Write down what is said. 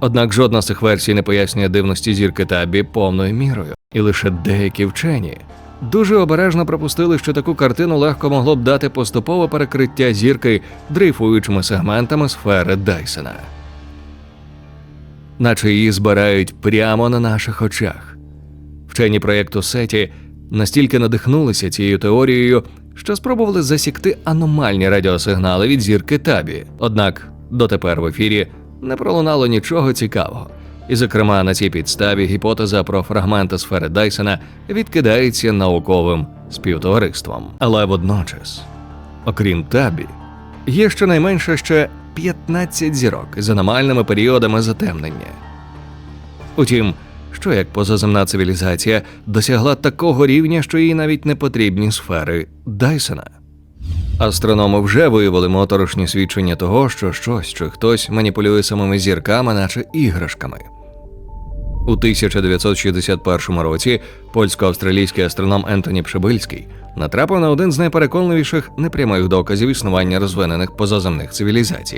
Однак жодна з цих версій не пояснює дивності зірки Табі повною мірою, і лише деякі вчені дуже обережно пропустили, що таку картину легко могло б дати поступове перекриття зірки дрейфуючими сегментами сфери Дайсона. Наче її збирають прямо на наших очах. Вчені проєкту Сеті настільки надихнулися цією теорією, що спробували засікти аномальні радіосигнали від зірки Табі. Однак дотепер в ефірі не пролунало нічого цікавого. І, зокрема, на цій підставі гіпотеза про фрагменти сфери Дайсона відкидається науковим співтовариством. Але водночас, окрім Табі, є щонайменше ще 15 зірок з аномальними періодами затемнення. Утім, що як позаземна цивілізація досягла такого рівня, що їй навіть не потрібні сфери Дайсона. Астрономи вже виявили моторошні свідчення того, що щось чи хтось маніпулює самими зірками, наче іграшками. У 1961 році польсько-австралійський астроном Ентоні Пшебильський натрапив на один з найпереконливіших непрямих доказів існування розвинених позаземних цивілізацій.